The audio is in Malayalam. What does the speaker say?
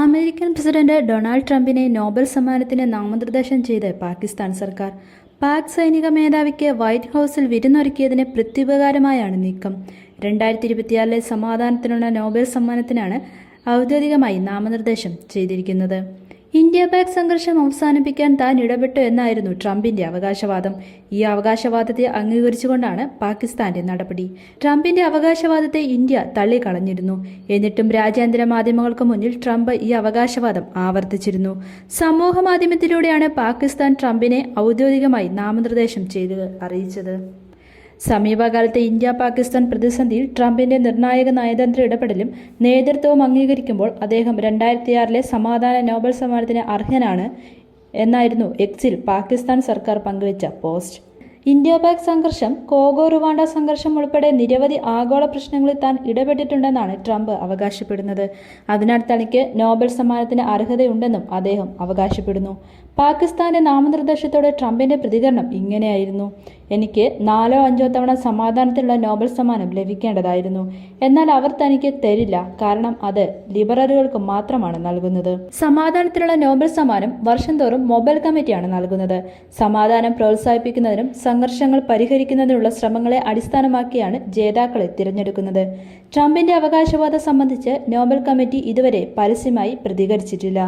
അമേരിക്കൻ പ്രസിഡന്റ് ഡൊണാൾഡ് ട്രംപിനെ നോബൽ സമ്മാനത്തിന് നാമനിർദ്ദേശം ചെയ്ത് പാകിസ്ഥാൻ സർക്കാർ. പാക് സൈനിക മേധാവിക്ക് വൈറ്റ് ഹൗസിൽ വിരുന്നൊരുക്കിയതിന് പ്രത്യുപകാരമായാണ് നീക്കം. രണ്ടായിരത്തി ഇരുപത്തിയാറിലെ സമാധാനത്തിനുള്ള നോബൽ സമ്മാനത്തിനാണ് ഔദ്യോഗികമായി നാമനിർദ്ദേശം ചെയ്തിരിക്കുന്നത്. ഇന്ത്യ പാക് സംഘർഷം അവസാനിപ്പിക്കാൻ താൻ ഇടപെട്ടു എന്നായിരുന്നു ട്രംപിന്റെ അവകാശവാദം. ഈ അവകാശവാദത്തെ അംഗീകരിച്ചുകൊണ്ടാണ് പാകിസ്ഥാന്റെ നടപടി. ട്രംപിന്റെ അവകാശവാദത്തെ ഇന്ത്യ തള്ളിക്കളഞ്ഞിരുന്നു. എന്നിട്ടും രാജ്യാന്തര മാധ്യമങ്ങൾക്ക് മുന്നിൽ ട്രംപ് ഈ അവകാശവാദം ആവർത്തിച്ചിരുന്നു. സമൂഹ മാധ്യമത്തിലൂടെയാണ് പാകിസ്ഥാൻ ട്രംപിനെ ഔദ്യോഗികമായി നാമനിർദ്ദേശം ചെയ്ത് അറിയിച്ചത്. സമീപകാലത്തെ ഇന്ത്യ പാകിസ്ഥാൻ പ്രതിസന്ധിയിൽ ട്രംപിന്റെ നിർണായക നയതന്ത്ര ഇടപെടലും നേതൃത്വവും അംഗീകരിക്കുമ്പോൾ അദ്ദേഹം രണ്ടായിരത്തിയാറിലെ സമാധാന നോബൽ സമ്മാനത്തിന് അർഹനാണ് എന്നായിരുന്നു എക്സിൽ പാകിസ്ഥാൻ സർക്കാർ പങ്കുവച്ച പോസ്റ്റ്. ഇന്ത്യ പാക് സംഘർഷം കോഗോ റുവാണ്ട സംഘർഷം ഉൾപ്പെടെ നിരവധി ആഗോള പ്രശ്നങ്ങളിൽ താൻ ഇടപെട്ടിട്ടുണ്ടെന്നാണ് ട്രംപ് അവകാശപ്പെടുന്നത്. അതിനാൽ തനിക്ക് നോബൽ സമ്മാനത്തിന് അർഹതയുണ്ടെന്നും അദ്ദേഹം അവകാശപ്പെടുന്നു. പാകിസ്ഥാന്റെ നാമനിർദ്ദേശത്തോടെ ട്രംപിന്റെ പ്രതികരണം ഇങ്ങനെയായിരുന്നു. എനിക്ക് നാലോ അഞ്ചോ തവണ സമാധാനത്തിനുള്ള നോബൽ സമ്മാനം ലഭിക്കേണ്ടതായിരുന്നു. എന്നാൽ അവർ തനിക്ക് തരില്ല. കാരണം അത് ലിബറലുകൾക്ക് മാത്രമാണ് നൽകുന്നത്. സമാധാനത്തിനുള്ള നോബൽ സമ്മാനം വർഷം തോറും മൊബൈൽ കമ്മിറ്റിയാണ് നൽകുന്നത്. സമാധാനം പ്രോത്സാഹിപ്പിക്കുന്നതിനും സംഘർഷങ്ങൾ പരിഹരിക്കുന്നതിനുള്ള ശ്രമങ്ങളെ അടിസ്ഥാനമാക്കിയാണ് ജേതാക്കളെ തിരഞ്ഞെടുക്കുന്നത്. ട്രംപിന്റെ അവകാശവാദം സംബന്ധിച്ച് നോബൽ കമ്മിറ്റി ഇതുവരെ പരസ്യമായി പ്രതികരിച്ചിട്ടില്ല.